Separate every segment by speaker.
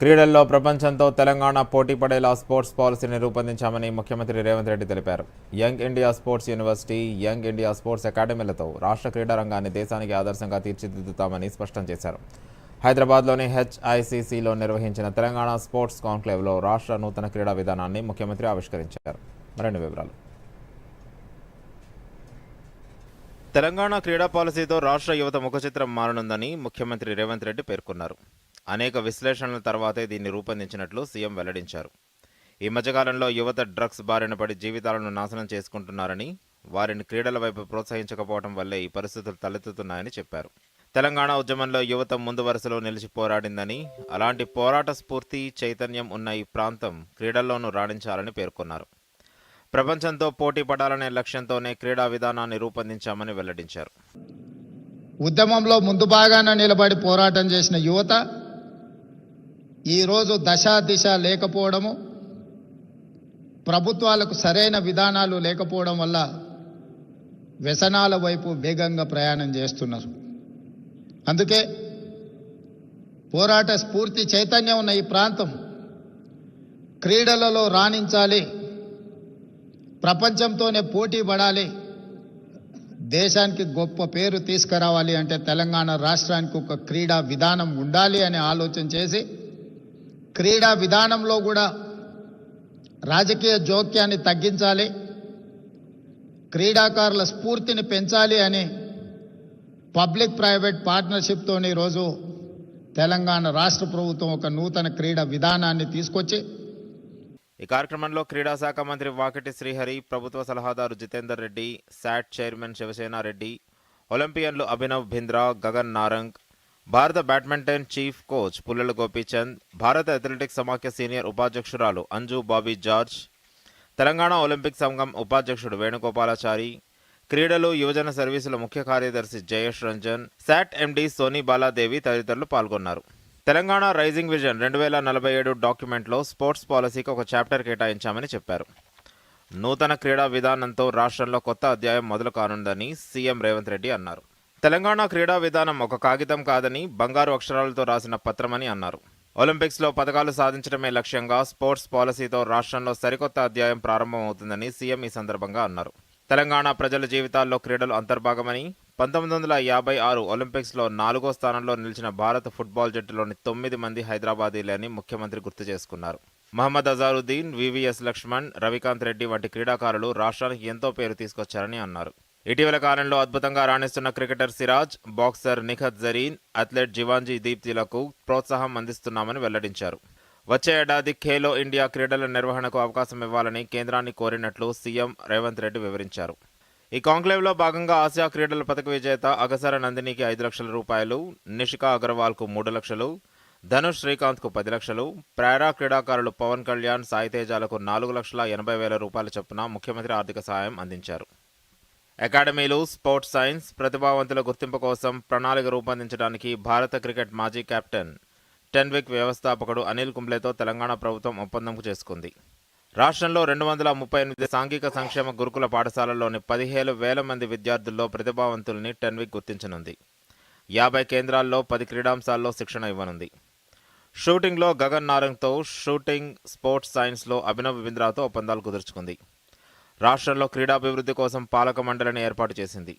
Speaker 1: క్రీడల్లో ప్రపంచంతో తెలంగాణ పోటీ పడేలా స్పోర్ట్స్ పాలసీని రూపొందించామని ముఖ్యమంత్రి రేవంత్ రెడ్డి తెలిపారు. Young India sports university young India sports అకాడమీలతో రాష్ట్ర క్రీడారంగాన్ని దేశానికి ఆదర్శంగా తీర్చిదిద్దుతామని స్పష్టం చేశారు. హైదరాబాద్లోని హెచ్ఐసిసిలో నిర్వహించిన తెలంగాణ స్పోర్ట్స్ కాన్క్లేవ్లో రాష్ట్ర నూతన క్రీడా విధానాన్ని ముఖ్యమంత్రి ఆవిష్కరించారు. మరిన్ని వివరాలు. తెలంగాణ క్రీడా పాలసీతో రాష్ట్ర యువత ముఖచిత్రం మారనుందని ముఖ్యమంత్రి రేవంత్ రెడ్డి పేర్కొన్నారు. అనేక విశ్లేషణల తర్వాతే దీన్ని రూపొందించినట్లు సీఎం వెల్లడించారు. ఈ మధ్యకాలంలో యువత డ్రగ్స్ బారిన పడి జీవితాలను నాశనం చేసుకుంటున్నారని వారిని క్రీడల వైపు ప్రోత్సహించకపోవడం వల్లే ఈ పరిస్థితులు తలెత్తుతున్నాయని చెప్పారు. తెలంగాణ ఉద్యమంలో యువత ముందు వరుసలో నిలిచి పోరాడిందని అలాంటి పోరాట స్ఫూర్తి చైతన్యం ఉన్న ఈ ప్రాంతం క్రీడల్లోనూ రాణించాలని పేర్కొన్నారు. ప్రపంచంతో పోటీ పడాలనే లక్ష్యంతోనే క్రీడా విధానాన్ని రూపొందించామని వెల్లడించారు.
Speaker 2: ఉద్యమంలో ముందు భాగాన నిలబడి పోరాటం చేసిన యువత ఈరోజు దశా దిశ లేకపోవడము ప్రభుత్వాలకు సరైన విధానాలు లేకపోవడం వల్ల వ్యసనాల వైపు వేగంగా ప్రయాణం చేస్తున్నారు. అందుకే పోరాట స్ఫూర్తి చైతన్యం ఉన్న ఈ ప్రాంతం క్రీడలలో రాణించాలి ప్రపంచంతోనే పోటీ పడాలి దేశానికి గొప్ప పేరు తీసుకురావాలి అంటే తెలంగాణ రాష్ట్రానికి ఒక క్రీడా విధానం ఉండాలి అని ఆలోచన చేసి క్రీడా విధానంలో కూడా రాజకీయ జోక్యాన్ని తగ్గించాలి క్రీడాకారుల స్ఫూర్తిని పెంచాలి అని పబ్లిక్ ప్రైవేట్ పార్ట్నర్షిప్తో ఈరోజు తెలంగాణ రాష్ట్ర ప్రభుత్వం ఒక నూతన క్రీడా విధానాన్ని తీసుకొచ్చి
Speaker 1: ఈ కార్యక్రమంలో క్రీడా శాఖ మంత్రి వాకిటి శ్రీహరి ప్రభుత్వ సలహాదారు జితేందర్ రెడ్డి శాట్ చైర్మన్ శివసేనారెడ్డి ఒలింపియన్లు అభినవ్ భింద్రా గగన్ నారంగ్ భారత badminton chief coach Pullela Gopichand భారత అథ్లెటిక్స్ సమాఖ్య senior ఉపాధ్యక్షురాలు Anju Bobby George Telangana Olympic సంఘం ఉపాధ్యక్షుడు వేణుగోపాలాచారి క్రీడలు యువజన సర్వీసుల ముఖ్య కార్యదర్శి జయేష్ రంజన్ శాట్ ఎండి సోనీ బాలాదేవి తదితరులు పాల్గొన్నారు. తెలంగాణ రైజింగ్ విజన్ రెండు వేల నలభై ఏడు డాక్యుమెంట్లో స్పోర్ట్స్ పాలసీకి ఒక చాప్టర్ కేటాయించామని చెప్పారు. నూతన క్రీడా విధానంతో రాష్ట్రంలో కొత్త అధ్యాయం మొదలు కానుందని సీఎం రేవంత్ రెడ్డి అన్నారు. తెలంగాణ క్రీడా విధానం ఒక కాగితం కాదని బంగారు అక్షరాలతో రాసిన పత్రమని అన్నారు. ఒలింపిక్స్లో పథకాలు సాధించడమే లక్ష్యంగా స్పోర్ట్స్ పాలసీతో రాష్ట్రంలో సరికొత్త అధ్యాయం ప్రారంభమవుతుందని సీఎం ఈ సందర్భంగా అన్నారు. తెలంగాణ ప్రజల జీవితాల్లో క్రీడలు అంతర్భాగమని పంతొమ్మిది వందల యాభై ఆరు ఒలింపిక్స్లో నాలుగో స్థానంలో నిలిచిన భారత ఫుట్బాల్ జట్టులోని తొమ్మిది మంది హైదరాబాదీలని ముఖ్యమంత్రి గుర్తు చేసుకున్నారు. మహమ్మద్ అజారుద్దీన్ వివిఎస్ లక్ష్మణ్ రవికాంత్ రెడ్డి వంటి క్రీడాకారులు రాష్ట్రానికి ఎంతో పేరు తీసుకొచ్చారని అన్నారు. ఇటీవల కాలంలో అద్భుతంగా రాణిస్తున్న cricketer Siraj boxer Nikhat Zareen athlete Jeevanji దీప్తిలకు ప్రోత్సాహం అందిస్తున్నామని వెల్లడించారు. వచ్చే ఏడాది ఖేలో ఇండియా క్రీడల నిర్వహణకు అవకాశం ఇవ్వాలని కేంద్రాన్ని కోరినట్లు సీఎం రేవంత్ రెడ్డి వివరించారు. ఈ కాంక్లేవ్లో భాగంగా ఆసియా క్రీడల పథక విజేత అగసర నందినికి ఐదు లక్షల రూపాయలు నిషికా అగర్వాల్కు మూడు లక్షలు ధనుష్ శ్రీకాంత్కు పది లక్షలు ప్రేరా క్రీడాకారులు పవన్ కళ్యాణ్ సాయి తేజాలకు నాలుగు లక్షల ఎనభై వేల రూపాయల చొప్పున ముఖ్యమంత్రి ఆర్థిక సహాయం అందించారు. అకాడమీలు స్పోర్ట్స్ సైన్స్ ప్రతిభావంతుల గుర్తింపు కోసం ప్రణాళిక రూపొందించడానికి భారత క్రికెట్ మాజీ కెప్టెన్ టెన్విక్ వ్యవస్థాపకుడు అనిల్ కుంబ్లేతో తెలంగాణ ప్రభుత్వం ఒప్పందం చేసుకుంది. రాష్ట్రంలో రెండు వందల ముప్పై ఎనిమిది సాంఘిక సంక్షేమ గురుకుల పాఠశాలల్లోని పదిహేను వేల మంది విద్యార్థుల్లో ప్రతిభావంతుల్ని టెన్విక్ గుర్తించనుంది. యాభై కేంద్రాల్లో పది క్రీడాంశాల్లో శిక్షణ ఇవ్వనుంది. షూటింగ్లో గగన్ నారంగ్తో షూటింగ్ స్పోర్ట్స్ సైన్స్లో అభినవ్ బింద్రాతో ఒప్పందాలు కుదుర్చుకుంది. రాష్ట్రంలో క్రీడాభివృద్ధి కోసం పాలక మండలిని ఏర్పాటు చేసింది.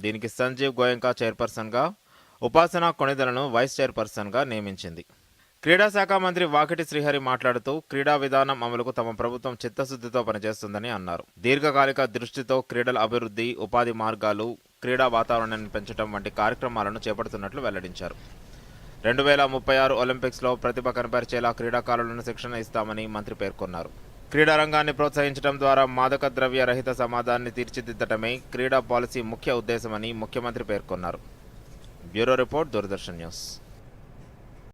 Speaker 1: దీనికి సంజీవ్ గోయంకా చైర్పర్సన్గా ఉపాసన కొణిదలను వైస్ చైర్పర్సన్గా నియమించింది. క్రీడా శాఖ మంత్రి వాకిటి శ్రీహరి మాట్లాడుతూ క్రీడా విధానం అమలుకు తమ ప్రభుత్వం చిత్తశుద్ధితో పనిచేస్తుందని అన్నారు. దీర్ఘకాలిక దృష్టితో క్రీడల అభివృద్ధి ఉపాధి మార్గాలు క్రీడా వాతావరణాన్ని పెంచడం వంటి కార్యక్రమాలను చేపడుతున్నట్లు వెల్లడించారు. రెండు వేల ముప్పై ఆరు ఒలింపిక్స్లో ప్రతిభ కనపరిచేలా క్రీడాకారులను శిక్షణ ఇస్తామని మంత్రి పేర్కొన్నారు. క్రీడారంగాన్ని ప్రోత్సహించడం ద్వారా మాదక ద్రవ్య రహిత సమాజాన్ని తీర్చిదిద్దటమే క్రీడా పాలసీ ముఖ్య ఉద్దేశమని ముఖ్యమంత్రి పేర్కొన్నారు. Bureau report Doordarshan news.